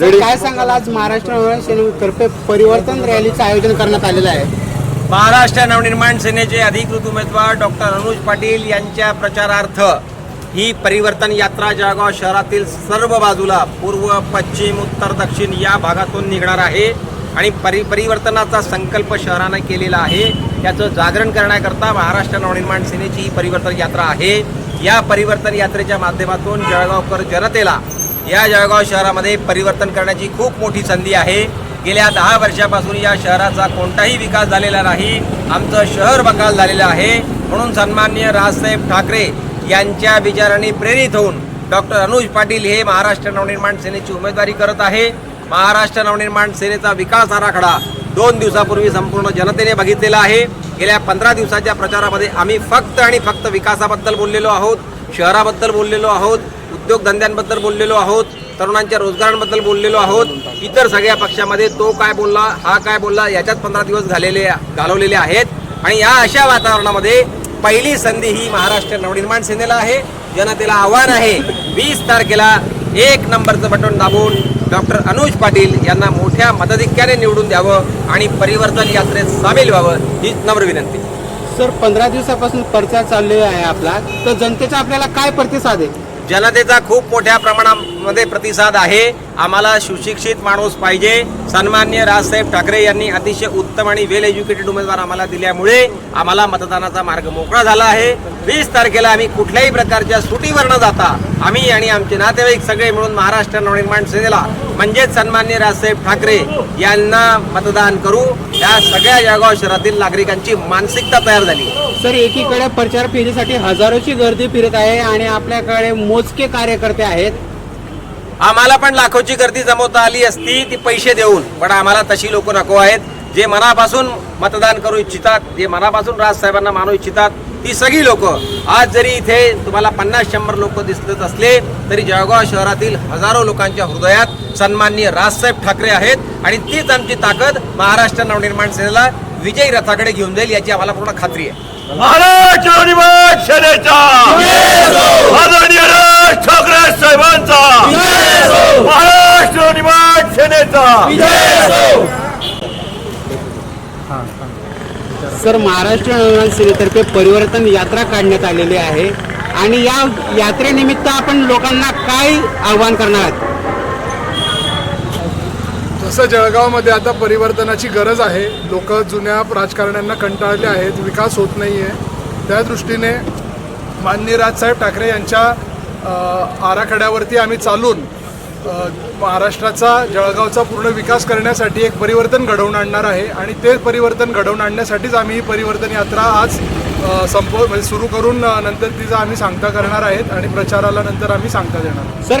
काय सांगाल? आज महाराष्ट्र नवनिर्माण सेनेतर्फे परिवर्तन रॅलीचं आयोजन करण्यात आलेलं आहे. महाराष्ट्र नवनिर्माण सेनेचे अधिकृत उमेदवार डॉक्टर अनुज पाटील यांच्या प्रचारार्थ ही परिवर्तन यात्रा जळगाव शहरातील सर्व बाजूला पूर्व पश्चिम उत्तर दक्षिण या भागातून निघणार आहे आणि परि परिवर्तनाचा संकल्प शहरानं केलेला आहे. त्याचं जागरण करण्याकरता महाराष्ट्र नवनिर्माण सेनेची ही परिवर्तन यात्रा आहे. या परिवर्तन यात्रेच्या माध्यमातून जळगावकर जनतेला या जळगाव शहरामध्ये परिवर्तन करण्याची खूप मोठी संधी आहे. गेल्या दहा वर्षापासून या शहराचा कोणताही विकास झालेला नाही. आमचं शहर बकाल झालेलं आहे. म्हणून सन्माननीय राजसाहेब ठाकरे यांच्या विचारांनी प्रेरित होऊन डॉक्टर अनुज पाटील हे महाराष्ट्र नवनिर्माण सेनेची उमेदवारी करत आहे. महाराष्ट्र नवनिर्माण सेनेचा विकास आराखडा दोन दिवसापूर्वी संपूर्ण जनतेने बघितलेला आहे. गेल्या पंधरा दिवसाच्या प्रचारामध्ये आम्ही फक्त आणि फक्त विकासाबद्दल बोललेलो आहोत शहराबद्दल बोललेलो आहोत. उद्योगधंद्यांबद्दल बोललेलो आहोत तरुणांच्या रोजगारांबद्दल बोललेलो आहोत. इतर सगळ्या पक्षामध्ये तो काय बोलला हा काय बोलला याच्यात पंधरा दिवस घालेले घालवलेले आहेत. आणि या अशा वातावरणामध्ये पहिली संधी ही महाराष्ट्र नवनिर्माण सेनेला आहे. जनतेला आव्हान आहे. वीस तारखेला एक नंबरचं बटन दाबून डॉक्टर अनुज पाटील यांना मोठ्या मताधिक्याने निवडून द्यावं आणि परिवर्तन यात्रेत सामील व्हावं हीच नम्र विनंती. सर पंधरा दिवसापासून प्रचार चाललेला आहे आपला. तर जनतेचा आपल्याला काय प्रतिसाद आहे? जनतेचा खूप मोठ्या प्रमाणामध्ये प्रतिसाद आहे. आम्हाला सुशिक्षित माणूस पाहिजे. सन्मान्य राजसाहेब ठाकरे यांनी अतिशय उत्तम आणि वेल एज्युकेटेड उमेदवार आम्हाला दिल्यामुळे आम्हाला मतदानाचा मार्ग मोकळा झाला आहे. वीस तारखेला आम्ही कुठल्याही प्रकारच्या सुटीवर न जाता. आम्ही आणि आमचे नातेवाईक सगळे मिळून महाराष्ट्र नवनिर्माण सेनेला म्हणजेच सन्मान्य राजसाहेब ठाकरे यांना मतदान करू. या सगळ्या जळगाव शहरातील नागरिकांची मानसिकता तयार झाली. सर एकीकडे प्रचार फेरीसाठी हजारोची गर्दी फिरत आहे आणि आपल्याकडे मोजके कार्यकर्ते आहेत. आम्हाला पण लाखोची गर्दी जमवता आली असती ती पैसे देऊन. पण आम्हाला तशी लोक नको आहेत. जे मनापासून मतदान करू इच्छितात जे मनापासून राजसाहेबांना मानू इच्छितात ती सगळी लोक. आज जरी इथे तुम्हाला पन्नास शंभर लोक दिसत असले तरी जळगाव शहरातील हजारो लोकांच्या हृदयात सन्माननीय राजसाहेब ठाकरे आहेत. आणि तीच आमची ताकद महाराष्ट्र नवनिर्माण सेनेला विजयी रथाकडे घेऊन जाईल याची आम्हाला पूर्ण खात्री आहे. महाराष्ट्र नवनिर्माण सेनेचा आदरणीय राज ठाकरे साहेबांचा महाराष्ट्र नवनिर्माण सेनेचा सर महाराष्ट्र नवनिर्माण सेनेतर्फे परिवर्तन यात्रा काढण्यात आलेली आहे. आणि या यात्रेनिमित्त आपण लोकांना काय आव्हान करणार आहात? जसं जळगावमध्ये आता परिवर्तनाची गरज आहे लोक जुन्या राजकारण्यांना कंटाळले आहेत विकास होत नाही आहे त्या दृष्टीने माननीय राजसाहेब ठाकरे यांच्या आराखड्यावरती आम्ही चालून महाराष्ट्राचा जळगावचा पूर्ण विकास करण्यासाठी एक परिवर्तन घडवून आणणार आहे आणि ते परिवर्तन घडवून आणण्यासाठीच आम्ही ही परिवर्तन यात्रा आज संप म्हणजे सुरू करून नंतर तिचा आम्ही सांगता करणार आहेत आणि प्रचाराला नंतर आम्ही सांगता देणार आहोत. सर